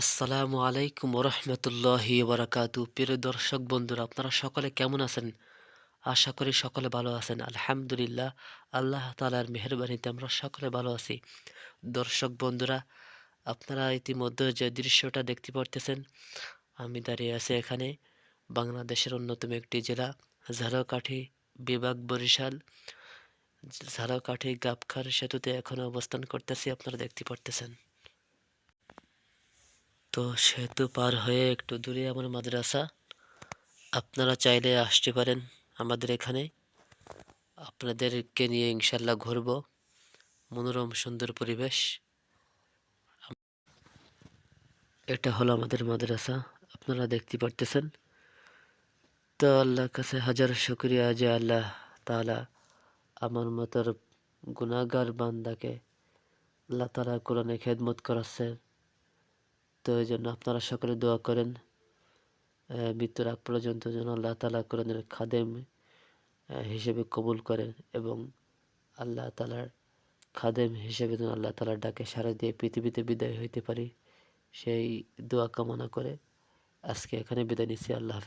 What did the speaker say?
আসসালামু আলাইকুম রহমতুল্লাহি বারাকাতু প্রিয় দর্শক বন্ধুরা, আপনারা সকলে কেমন আছেন? আশা করি সকলে ভালো আছেন। আলহামদুলিল্লাহ, আল্লাহ তালার মেহরবানিতে আমরা সকলে ভালো আছি। দর্শক বন্ধুরা, আপনারা ইতিমধ্যে যে দৃশ্যটা দেখতে পারতেছেন, আমি দাঁড়িয়ে আছি এখানে বাংলাদেশের অন্যতম একটি জেলা, ঝালকাঠি বিভাগ বরিশাল। ঝালকাঠি গাবখার সেতুতে এখন অবস্থান করতেছি, আপনারা দেখতে পারতেছেন। তো সেতু পার হয়ে একটু দূরে আমার মাদ্রাসা। আপনারা চাইলে আসতে পারেন আমাদের এখানে। আপনাদেরকে নিয়ে ইনশাল্লাহ ঘুরব। মনোরম, সুন্দর পরিবেশ। এটা হলো আমাদের মাদ্রাসা। আপনারা দেখতে পারতেছেন। তো আল্লাহর কাছে হাজার শুক্রিয়া যে আল্লাহ তালা আমার মতোর গুণাগার বান্দাকে আল্লাহ তালা কোরআনে খেদমত করাচ্ছে। তো এই জন্য আপনারা সকলে দোয়া করেন মৃত্যুর আগ পর্যন্ত যেন আল্লাহ তালা কোরআনের খাদেম হিসেবে কবুল করেন এবং আল্লাহ তালার খাদেম হিসেবে যেন আল্লাহ তালার ডাকে সারা দিয়ে পৃথিবীতে বিদায় হইতে পারি। সেই দোয়া কামনা করে আজকে এখানে বিদায় নিচ্ছি। আল্লাহ